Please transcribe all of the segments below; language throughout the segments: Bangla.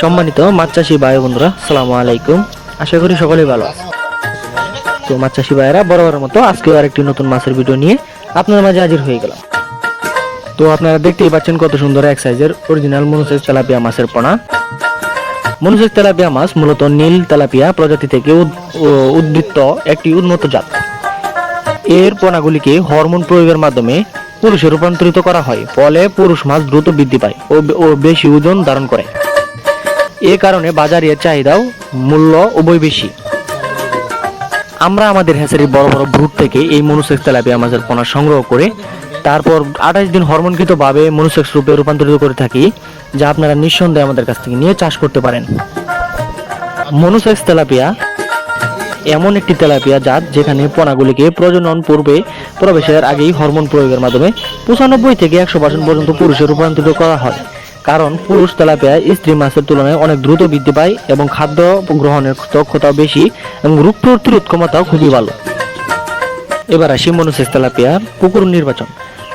সম্মানিত মাছ চাষি ভাই বন্ধুরা সালামু আলাইকুম। আশা করি সকলেই ভালো তো মাছ চাষি ভাইয়েরা বরাবরের মতো আজকেও আরেকটি নতুন মাছের ভিডিও নিয়ে আপনার মাঝে হাজির হয়ে গেলাম। তো আপনারা দেখতেই পাচ্ছেন কত সুন্দর এক সাইজের অরিজিনাল মনুসেস তেলাপিয়া মাছের পোনা। মনুসেস তেলাপিয়া মাছ মূলত নীল তেলাপিয়া প্রজাতি থেকে উদ্বৃত্ত একটি উন্নত জাত। এর পোনাগুলিকে হরমোন প্রয়োগের মাধ্যমে পুরুষে রূপান্তরিত করা হয়, ফলে পুরুষ মাছ দ্রুত বৃদ্ধি পায় ও বেশি ওজন ধারণ করে। এ কারণে বাজারে চাহিদাও মূল্য উভয় বেশি। আমরা আমাদের হ্যাচারির বড় বড় ভ্রুট থেকে এই মনুসেক্স তেলাপিয়া মাছের পোনা সংগ্রহ করে, তারপর আঠাশ দিন হরমোনকৃতভাবে মনুসেক্স রূপে রূপান্তরিত করে থাকি, যা আপনারা নিঃসন্দেহে আমাদের কাছ থেকে নিয়ে চাষ করতে পারেন। মনুসেক্স তেলাপিয়া এমন একটি তেলাপিয়া জাত যেখানে পোনাগুলিকে প্রজনন পূর্বে প্রবেশের আগেই হরমোন প্রয়োগের মাধ্যমে পঁচানব্বই থেকে একশো পার্সেন্ট পর্যন্ত পুরুষে রূপান্তরিত করা হয়। কারণ পুরুষ তেলাপিয়া স্ত্রী মাছের তুলনায় অনেক দ্রুত বৃদ্ধি পায় এবং খাদ্য গ্রহণের দক্ষতাও বেশি এবং রোগ প্রতিরোধ ক্ষমতাও খুবই ভালো। এবার আসি মনুসেস তেলাপিয়ার পুকুর নির্বাচন।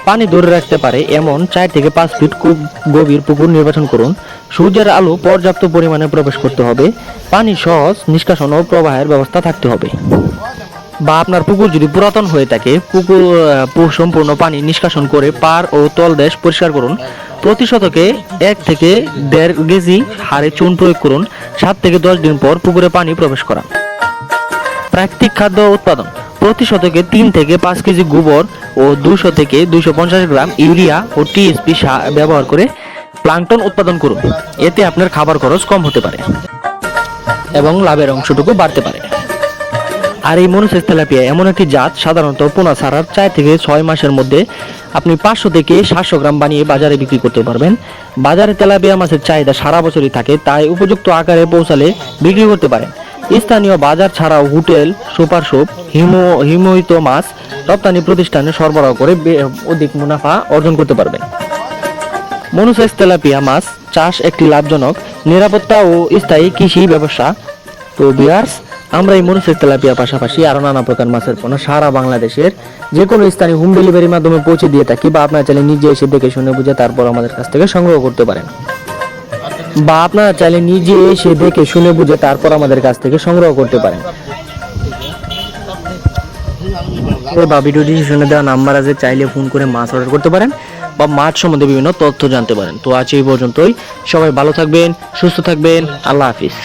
পানি ধরে রাখতে পারে এমন চার থেকে পাঁচ ফিট খুব গভীর পুকুর নির্বাচন করুন। সূর্যের আলো পর্যাপ্ত পরিমাণে প্রবেশ করতে হবে। পানি সহজ, নিষ্কাশন ও প্রবাহের ব্যবস্থা থাকতে হবে। বা আপনার পুকুর যদি পুরাতন হয়ে থাকে, পুকুর সম্পূর্ণ পানি নিষ্কাশন করে পার ও তলদেশ পরিষ্কার করুন। প্রতি শতকে এক থেকে দেড় কেজি হারে চুন প্রয়োগ করুন। সাত থেকে দশ দিন পর পুকুরে পানি প্রবেশ করা। প্রাকৃতিক খাদ্য উৎপাদন। প্রতি শতকে তিন থেকে পাঁচ কেজি গোবর ও দুশো থেকে দুইশো পঞ্চাশ গ্রাম ইউরিয়া ও টিএসপি ব্যবহার করে প্লাঙ্কটন উৎপাদন করুন। এতে আপনার খাবার খরচ কম হতে পারে এবং লাভের অংশটুকু বাড়তে পারে। আর এই মনুসেস তেলাপিয়া এমন একটি জাত, সাধারণত পোনা ছাড়ার চার থেকে ছয় মাসের মধ্যে আপনি পাঁচশো থেকে সাতশো গ্রাম বানিয়ে বাজারে বিক্রি করতে পারবেন। বাজারে তেলাপিয়া মাছের চাহিদা সারা বছরই থাকে, তাই উপযুক্ত আকারে পৌঁছালে বিক্রি করতে পারেন। স্থানীয় বাজার ছাড়াও হোটেল সুপার শপ হিমো, হিমোহিত মাছ রপ্তানি প্রতিষ্ঠানে সরবরাহ করে অধিক মুনাফা অর্জন করতে পারবেন। মনুসাইজ তেলাপিয়া মাছ চাষ একটি লাভজনক, নিরাপত্তা ও স্থায়ী কৃষি ব্যবসা। তো বিয়ার্স আমরা এই মনুসাইজ তেলাপিয়ার পাশাপাশি আরও নানা প্রকার মাছের পোনা সারা বাংলাদেশের যে কোনো স্থানে হোম ডেলিভারির মাধ্যমে পৌঁছে দিয়ে থাকি বা আপনার চাইলে নিজে এসে দেখে শুনে বুঝে তারপর আমাদের কাছ থেকে সংগ্রহ করতে পারেন। বা আপনারা চাইলে নিজে এসে দেখে শুনে বুঝে তারপর আমাদের কাছ থেকে সংগ্রহ করতে পারেন। বা ভিডিও ডিসক্রিপশনে দেওয়া নাম্বার আছে, চাইলে ফোন করে মাছ অর্ডার করতে পারেন বা মাছ সম্বন্ধে বিভিন্ন তথ্য জানতে পারেন। তো আজ এই পর্যন্তই। সবাই ভালো থাকবেন, সুস্থ থাকবেন। আল্লাহ হাফিজ।